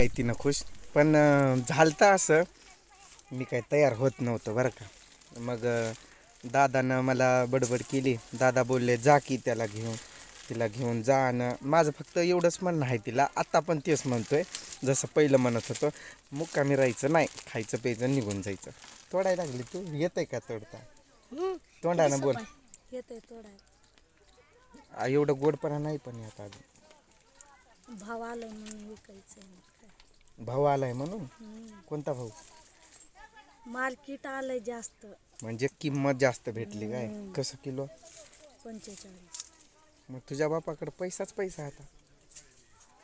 काही तिनं खुश. पण अं, झालतं असं. मी काय तयार होत नव्हतं बरं का. मग दादानं मला बडबड केली. दादा बोलले जा की त्याला घेऊन. तिला घेऊन जा आणि माझं फक्त एवढंच म्हणणं आहे तिला. आत्ता पण तेच म्हणतोय. जसं पहिलं म्हणत होतं मुक्कामी राहायचं नाही. खायचं प्यायचं निघून जायचं. तोडायला लागली तू? येतंय का तोडता? तोंडानं बोल. एवढं गोडपणा नाही पण येत अजून. भाव आलाय म्हणून विकायचं आहे. भाऊ आलाय म्हणून. कोणता भाऊ? मार्केट आलंय जास्त. म्हणजे किंमत जास्त भेटली काय. कसं किलो? पंचेचाळीस. मग तुझ्या बापाकडे पैसाच पैसा आता.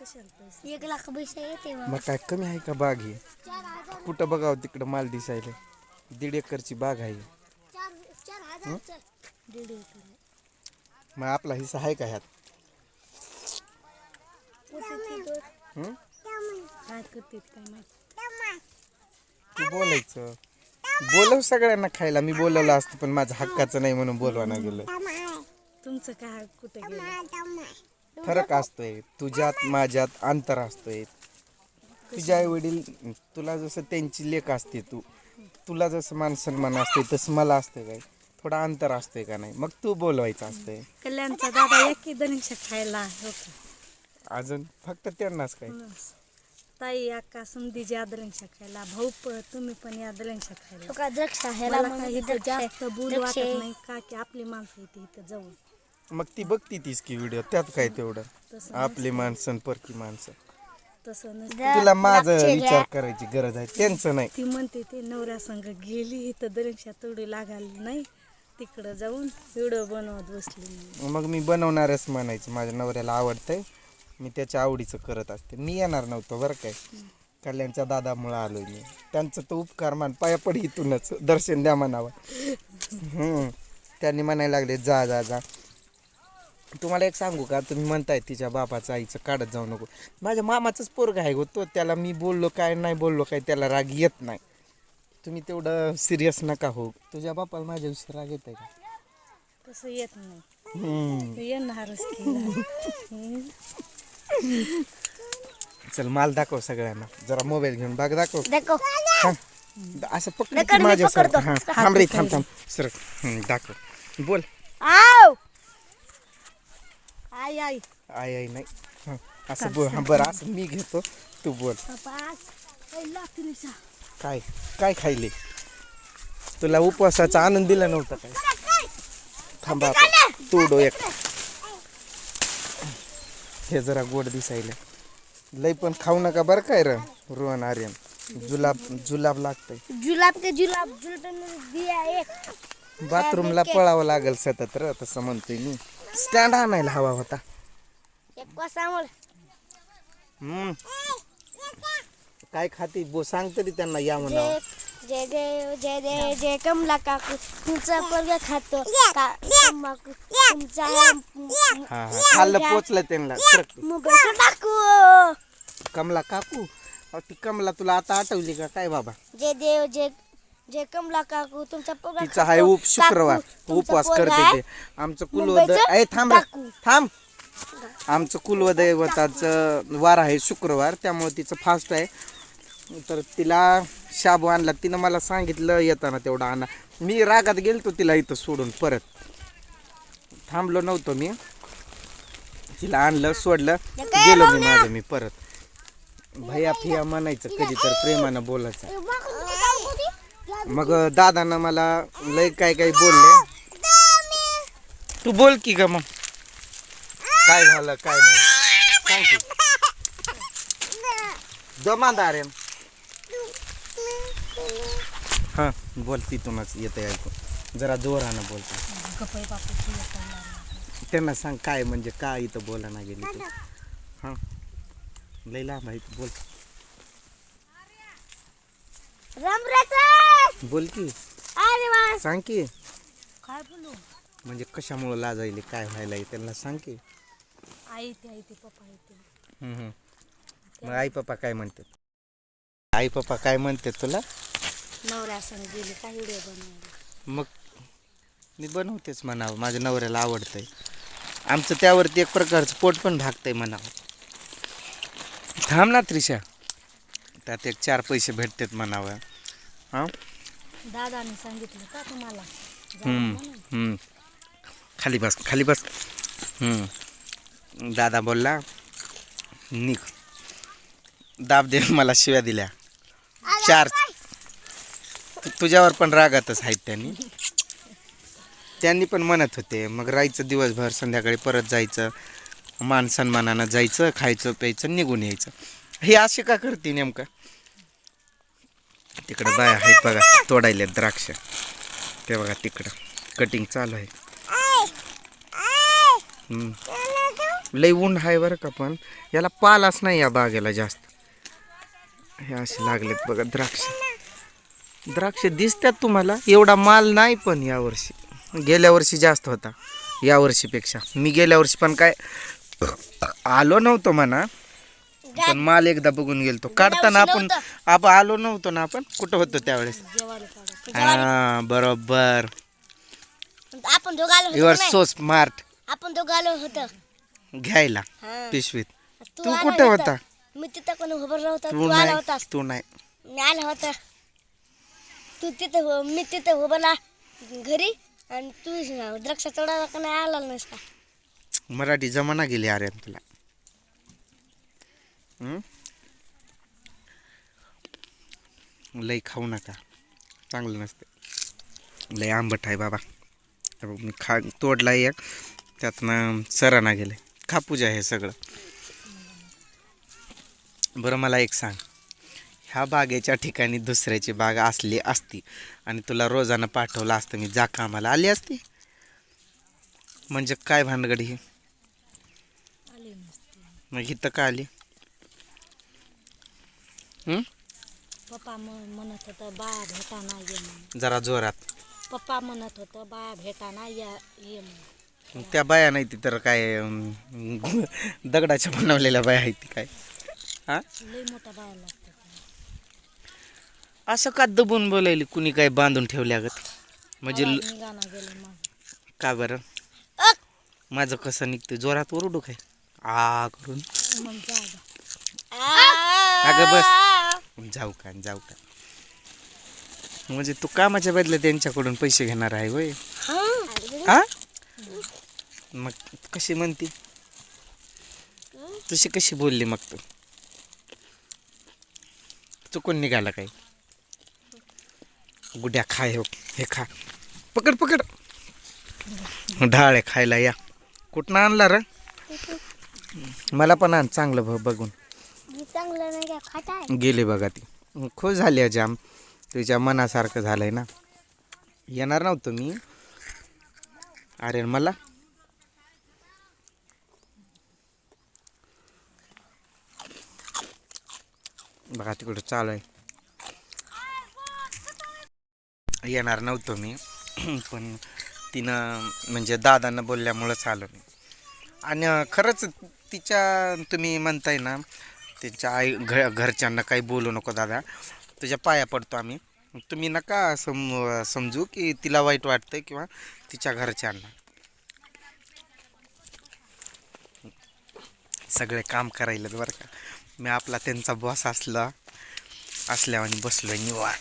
कशाला पैसे? एक लाख पैसे येते मग काय कमी आहे का बाग ही कुठं बघावं तिकडं माल दिसायला? दीड एकरची बाग आहे. दीड एकर आहे. मग आपला हिस्सा आहे का ह्यात? हं? काय करते काय तू बोलायचं. बोलव सगळ्यांना खायला. मी बोलवलं असतं पण माझं हक्काचं नाही म्हणून बोलवा ना गेलं तुमचं काय कुठे गेलं? फरक असतोय. तुझ्यात माझ्यात अंतर असतोय. तुझे आई वडील तुला जसं त्यांची लेख असते तू तुला जसं मान सन्मान असते तसं मला असते काय? थोडा अंतर असतोय का नाही? मग तू बोलवायचं असतंय. कल्याणचा दादा एक दनिक्षा खायला हो का? अजून फक्त त्यांनाच काय. ताई अक्का समधीची आदरंक्षा खायला. भाऊ पण तुम्ही पण या खायला. तुका द्राक्ष ह्याला मला इथं द्राक्ष. जास्त बोल वाटत नाही का की आपली माणसं येते इथं जाऊन मग ती बघती तीच की व्हिडिओ त्यात काय तेवढं? तसं आपली माणसं आणि परकी माणसं. तसं नसतं. द्रा- तुला माझं विचार. करायची गरज आहे. त्यांचं नाही. ती म्हणते ते नवऱ्या संग गेली. इथं दरंक्षा तेवढी लागायला नाही. तिकडं जाऊन व्हिडिओ बनवत बसली. मी मग मी बनवणारच म्हणायचं. माझ्या नवऱ्याला आवडतंय. मी त्याच्या आवडीचं करत असते. मी येणार नव्हतो बरं काय कल्याणच्या दादामुळं आलोय मी. त्यांचं तो उपकार मान पाया पड इथूनच. दर्शन द्या म्हणावं. हम्म. त्यांनी म्हणायला लागले जा जा जा. तुम्हाला एक सांगू का? तुम्ही म्हणताय तिच्या बापाचं आईचं काढत जाऊ नको. माझ्या मामाचंच पोरग आहे गो तो. त्याला मी बोललो काय नाही बोललो काय त्याला राग येत नाही. तुम्ही तेवढं सिरियस नका हो तुझ्या बापाला माझ्या विषयी राग येत आहे का? तसं येत नाही. हम्म. ते येणारच की. हम्म. चल माल दाखव सगळ्यांना. जरा मोबाईल घेऊन बाग दाखव. देखो थांब. द- असं पकड नका, की मी माझ्या सर पकडतो. हां थांब रे थांब थांब. सर हं, दाखव. बोल. आव! आई आई. आय आय नाही. हं, असं बोल. हां बरं असं मी घेतो. तू बोल. काय? काय खायले? तुला उपवासाचा आनंद दिला नव्हता काय? थांबा आता. तोडो एक. हे जरा गोड दिसायला. लय पण खाऊ नका बरं काय र रोहन आर्यन. जुलाब जुलाब लागतंय. जुलाब के जुलाब जुलटन दिया एक बाथरूमला पळावं लागेल सतत र तसं म्हणतोय मी. स्टँड आणायला हवा होता. एक कसामोल हम्म. काय खाती? बो सांग तरी त्यांना या म्हणा जय जय देव जय देव जय कमला काकू. तुमचा पोरगा खातो. का तंबाखू तुमचा हा हा. खाल्लं पोचलं त्यांना. सरक. टाकू कमला काकू. अहो, ती कमला तुला आता आठवली का? काय बाबा? जय देव जय जय कमला काकू. तुमचा पोरगा तिचा हाय उप शुक्रवार. उपवास करते ते. आमचं कुलवद मुंबईचं ए थांब रे. थांब. आमचं कुलवदैवताचं वार आहे शुक्रवार. त्यामुळे तिचं फास्ट आहे. तर तिला शाबू आणला तिनं मला सांगितलं येताना तेवढा आणा. मी रागात गेलतो तिला इथं सोडून परत. थांबलो नव्हतो मी. तिला आणलं सोडलं. गेलो मी माझं मी परत. भैया फिया म्हणायचं कधी तर प्रेमानं बोलायचं. मग दादानं मला लय काय काय बोलले. तू बोल की ग मग. काय झालं काय नाही. सांग की. दमादार आहे. हा बोल तिथूनच येते ऐकू जरा जोरानं बोलतो. गप्पा बापू तुला काय लागलं? त्यांना सांग काय म्हणजे काय इथं बोला ना गेली तू. हा. लय लांब आहे बोल. रमराचा बोल की. अरे वा. सांग की. काय बोलू? म्हणजे कशामुळं लाजायले काय व्हायला त्यांना सांग की. आई ते आई ते पप्पा येते हम्म, हम्म. मग आई पप्पा काय म्हणतात? आई पप्पा काय म्हणतात तुला? गेली काय व्हिडिओ बनवायला? मग मी बनवतेच म्हणावं माझ्या नवऱ्याला आवडतंय. आमचं त्यावरती एक प्रकारचं पोट पण भागतंय म्हणावं. थांब ना त्रिशा. त्यात एक चार पैसे भेटतात म्हणावं. हां? दादाने सांगितलं का तुम्हाला? हम्म, हम्म. खाली बस खाली बस. हम्म. दादा बोलला निघ. दाब दे मला शिव्या दिल्या. चार तुझ्यावर पण रागातच आहेत त्यांनी. त्यांनी पण म्हणत होते मग राहायचं दिवसभर संध्याकाळी परत जायचं मान सन्मानानं जायचं खायचं प्यायचं निघून यायचं. हे असे का करते नेमकं? तिकडं बाया आहेत बघा तोडायला द्राक्ष. ते बघा तिकडं कटिंग चालू आहे. लई ऊन आहे बरं का पण याला पालाच नाही या बागेला जास्त. हे असे लागलेत बघा द्राक्ष. द्राक्ष दिसतात तुम्हाला. एवढा माल नाही पण यावर्षी गेल्या वर्षी जास्त होता. या वर्षीपेक्षा. मी गेल्या वर्षी पण काय आलो नव्हतो म्हणा. पण माल एकदा बघून गेलतो. काढताना आपण आपण आलो नव्हतो ना आपण? कुठं होतो त्यावेळेस? हा बरोबर. आपण दोघं आलो युअर होतो सो स्मार्ट आपण दोघं आलो होतो. घ्यायला हा. पिशवीत. तू आला कुठं होता? मी तिथं कोण उभं होता? तू तू आला नाही. होतास? तू नाही. मी आला होता. तू तिथं हो- मी तिथं हो बना घरी. आणि तू द्राक्ष तोडायला का नाही आला नाहीस मराठी जमाना गेली अरे तुला. हं? लई खाऊ नका. चांगलं नसते. लई आंबट आहे बाबा. मी खा तोडला एक. त्यातनं सराना गेले खापूज आहे हे सगळं. बरं मला एक सांग. ह्या बागेच्या ठिकाणी दुसऱ्याची बाग असली असती. आणि तुला रोजानं पाठवलं असतं मी जा कामाला. आली असती? म्हणजे काय भानगडी ही? मग इथं का आली? पप्पा म्हणत होतं बाया भेटाना ये जरा जोरात. पप्पा म्हणत होतं बाया भेटाना या ये म्हणून. मग त्या बाया नाही ती तर काय अं, दगडाच्या बनवलेल्या बाया आहेत ती काय? हा? लई मोठ्या बाया असं का दबून बोलायली कुणी काय बांधून ठेवल्या गत म्हणजे ल- निघाना गेलं माझं. का बरं? अक! माझं कसं निघतं जोरात ओरडू काय? आ करून. मग जा जा. अगं बस. जाऊ का जाऊ का. म्हणजे तू कामाच्या बदल्यात त्यांच्याकडून पैसे घेणार आहे होय? हा? मग कशी म्हणती? तशी कशी बोलली मग तू? चुकून निघाला काय? गुड्या खाय हो हे खा. पकड पकड. ढाळ आहे खायला या. कुठनं आणला र? मला पण आण चांगलं भ बघून. गेले बघा ती. खुश झाली जाम. तिच्या मनासारखं झालंय ना. येणार नव्हतो मी. अरे मला? बघा तिकडं चालू आहे. येणार नव्हतो मी. पण तिनं म्हणजे दादांना बोलल्यामुळंच आलो मी. आणि खरंच तिच्या तुम्ही म्हणताय ना तिच्या आई घ घरच्यांना काही बोलू नको दादा. तुझ्या पाया पडतो आम्ही. तुम्ही नका सम समजू की तिला वाईट वाटतंय किंवा तिच्या घरच्यांना. सगळे काम करायला बरं का. मी आपला त्यांचा बॉस असला असल्यावर आहे निवार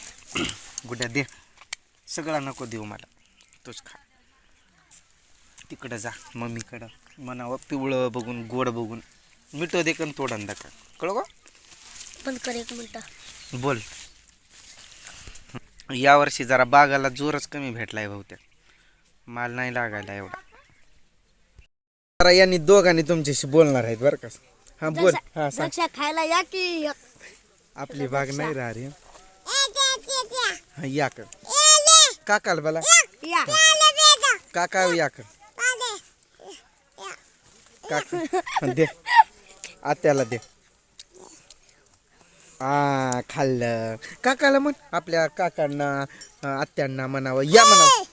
गुड्या दे. सगळं नको देऊ मला. तूच खा. तिकडं जा मम्मीकडं. म्हणावं पिवळं बघून गोड बघून. मिठं दे कन तोडून का कळव बंद कर एक मिनिट. बोल. यावर्षी जरा बागाला जोरच कमी भेटलाय बहुतेक. माल नाही लागायला एवढा. जरा यांनी दोघांनी तुमच्याशी बोलणार आहेत बरं का. हा बोल. हा सांग. द्राक्ष खायला या की. आपली बाग नाही राह रे. हा या कर. काकाल बला. या. काका या कर. काका दे. आत्याला दे. आ खाल्लं. काकाला म्हण आपल्या काकांना आत्यांना म्हणावं या म्हणावं.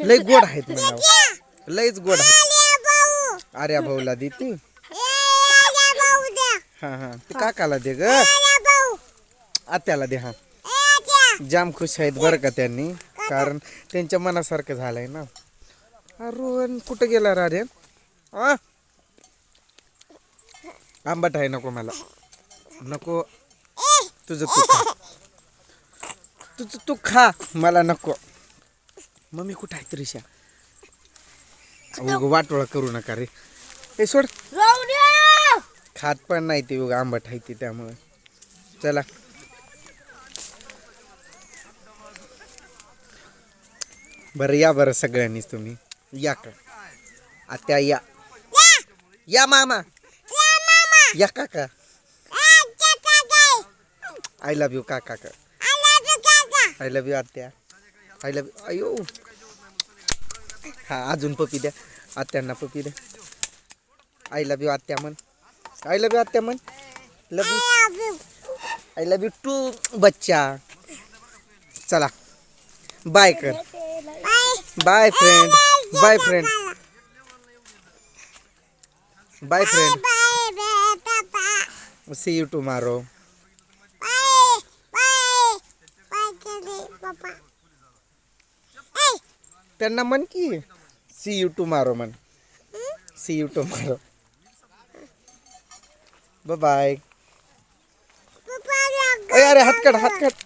लय गोड आहेत म्हणावं. लयच गोड आहेत. आर्या भाऊला दे ती. हा हा. ते काकाला दे ग. आत्याला दे हा. जाम खुश आहेत बरं का त्यांनी. कारण त्यांच्या मनासारखं झालंय ना. रोहन कुठं गेला रे आ? आंबट आहे नको मला. नको. तुझं तू खा. तुझं तू खा. मला नको. मम्मी कुठं आहे त्रिशा उग वाटोळा करू नका रे. हे सोड. खात पण नाही ते उगा आंबट आहे ते त्यामुळं. चला. बरं या बरं सगळ्यांनीच तुम्ही. या का? आत्या या. या मामा. या काका. आय लव्ह यू काका का? आय लव्ह यू आत्या. आय लव्ह अयो. हा अजून पपी द्या. आत्यांना पपी द्या. आय लव्ह यू आत्या म्हण. आय लव्ह यू आत्या म्हण. Love you I love you too बच्चा. चला. बाय कर. Bye friend bye friend bye friend see you tomorrow त्यांना म्हण की सी यू टुमारो म्हण सी यू टुमारो बाय अरे हात काढ हात काढ